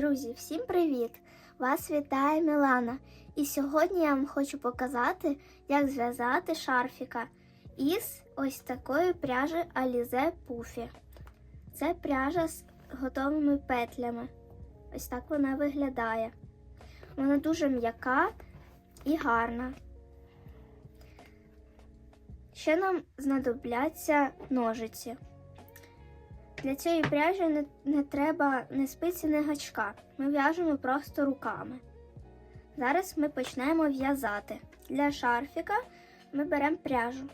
Друзі, всім привіт! Вас вітає Мілана. І сьогодні я вам хочу показати, як зв'язати шарфіка із ось такої пряжі Alize Puffy. Це пряжа з готовими петлями. Ось так вона виглядає. Вона дуже м'яка і гарна. Ще нам знадобляться ножиці. Для цієї пряжі не, не треба ні спиці, ні гачка. Ми в'яжемо просто руками. Зараз ми почнемо в'язати. Для шарфіка ми беремо пряжу.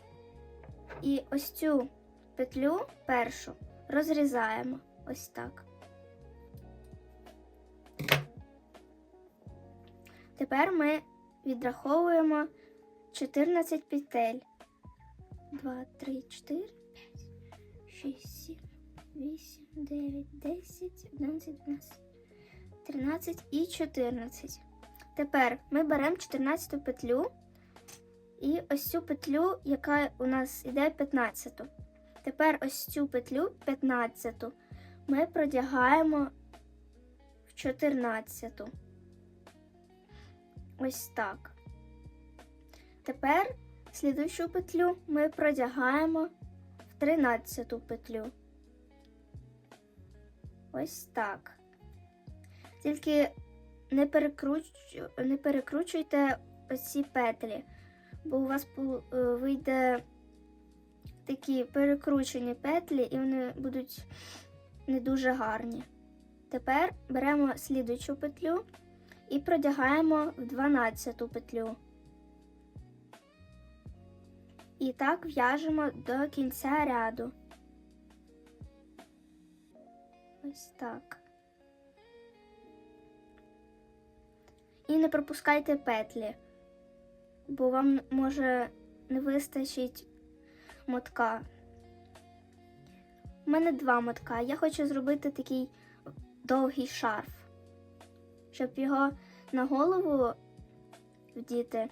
І ось цю петлю першу розрізаємо ось так. Тепер ми відраховуємо 14 петель. 2, 3, 4, 5, 6, 7. 8, 9, 10, 11, 12, 13 і 14. Тепер ми беремо 14 петлю і ось цю петлю, яка у нас йде 15. Тепер ось цю петлю 15 ми продягаємо в 14. Ось так. Тепер слідуючу петлю ми продягаємо в 13 петлю. Ось так. Тільки не, перекруч... не перекручуйте оці петлі, бо у вас вийде такі перекручені петлі, і вони будуть не дуже гарні. Тепер беремо слідуючу петлю і продягаємо в 12 петлю. І так в'яжемо до кінця ряду. Ось так. І не пропускайте петлі, бо вам може не вистачить мотка. У мене два мотка. Я хочу зробити такий довгий шарф, щоб його на голову вдіти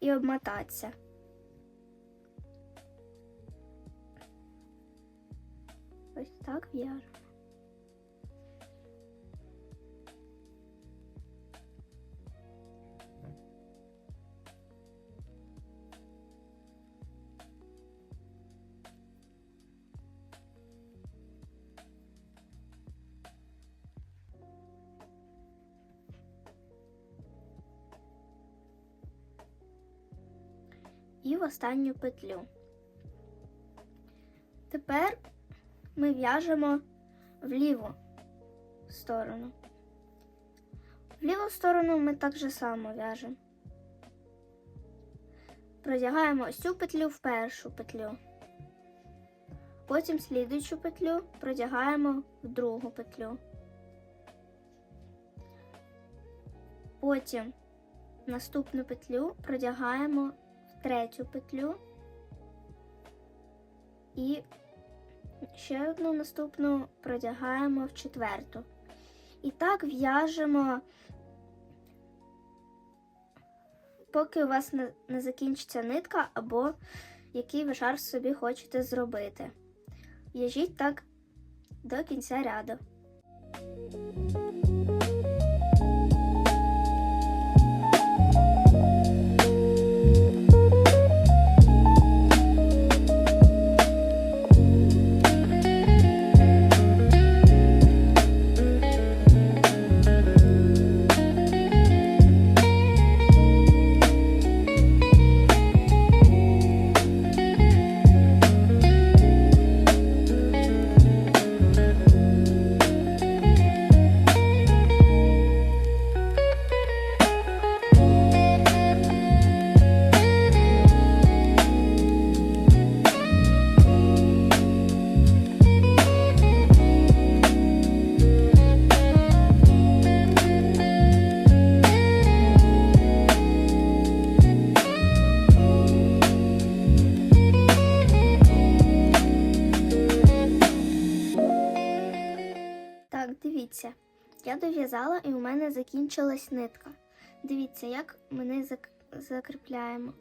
і обмотатися. Ось так в'яжу. І в останню петлю. Тепер ми в'яжемо в ліву сторону. В ліву сторону ми так же само в'яжемо. Продягаємо ось цю петлю в першу петлю. Потім слідуючу петлю продягаємо в другу петлю. Потім наступну петлю продягаємо третю петлю і ще одну наступну продягаємо в четверту. І так в'яжемо, поки у вас не закінчиться нитка, або який ви шар собі хочете зробити. В'яжіть так до кінця ряду. Дов'язала і у мене закінчилась нитка. Дивіться, як ми не зак... закріпляємо.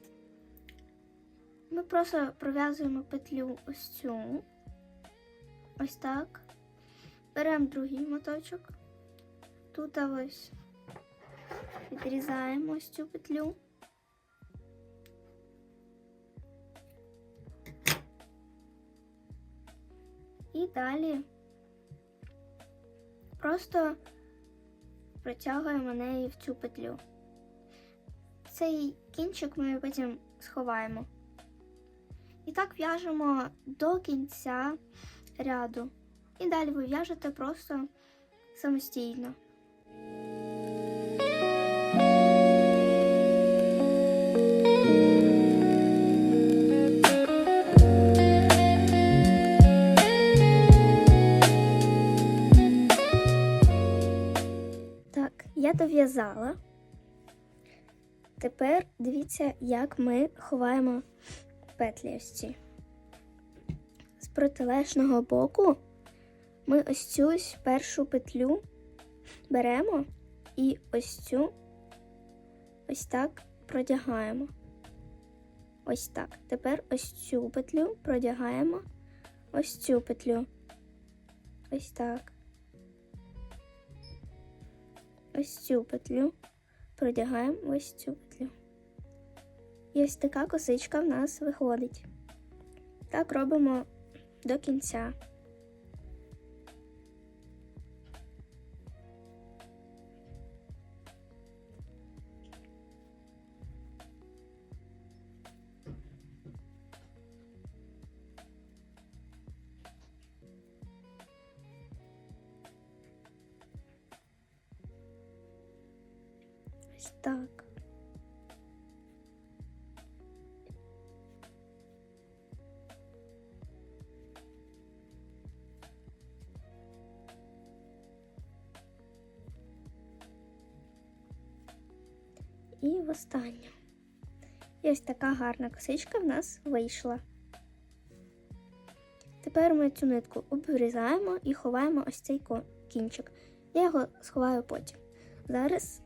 Ми просто пров'язуємо петлю ось цю, ось так. Беремо другий моточок, тут ось відрізаємо ось цю петлю. І далі просто протягуємо і в цю петлю. Цей кінчик ми потім сховаємо. І так в'яжемо до кінця ряду. І далі ви в'яжете просто самостійно. Я дов'язала. Тепер дивіться, як ми ховаємо петлі ось ці. З протилежного боку ми ось цю ось першу петлю беремо і ось цю ось так продягаємо. Ось так. Тепер ось цю петлю продягаємо ось цю петлю. Ось так. Ось цю петлю продягаємо ось цю петлю. І ось така косичка в нас виходить. Так робимо до кінця. Ось так. І в останню. І ось така гарна косичка в нас вийшла. Тепер ми цю нитку обрізаємо і ховаємо ось цей кінчик. Я його сховаю потім. Зараз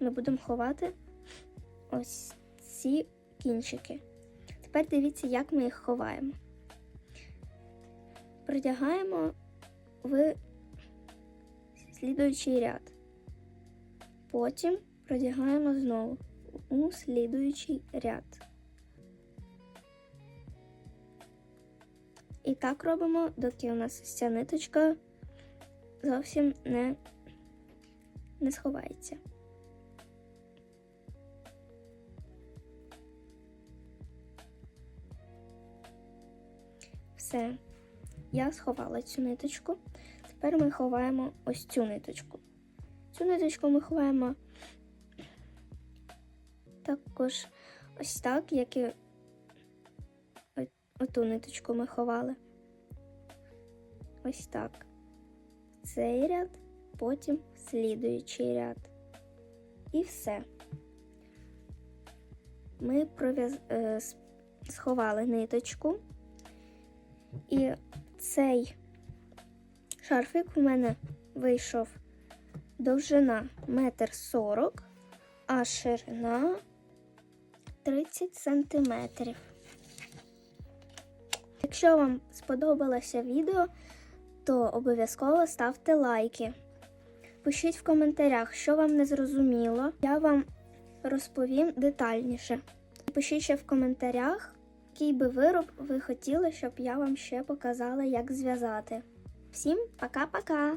ми будемо ховати ось ці кінчики. Тепер дивіться, як ми їх ховаємо. Продягаємо в слідуючий ряд. Потім продягаємо знову у слідуючий ряд. І так робимо, доки у нас ця ниточка зовсім не, не сховається. Все, я сховала цю ниточку. Тепер ми ховаємо ось цю ниточку. Цю ниточку ми ховаємо також ось так, як і оту ниточку ми ховали. Ось так. Цей ряд, потім слідуючий ряд. І все. Ми пров'яз... е, сховали ниточку. І цей шарфик у мене вийшов довжина метр сорок, а ширина 30 сантиметрів. Якщо вам сподобалося відео, то обов'язково ставте лайки. Пишіть в коментарях, що вам не зрозуміло. Я вам розповім детальніше. Пишіть ще в коментарях, який би вироб ви хотіли, щоб я вам ще показала, як зв'язати. Всім пока-пока!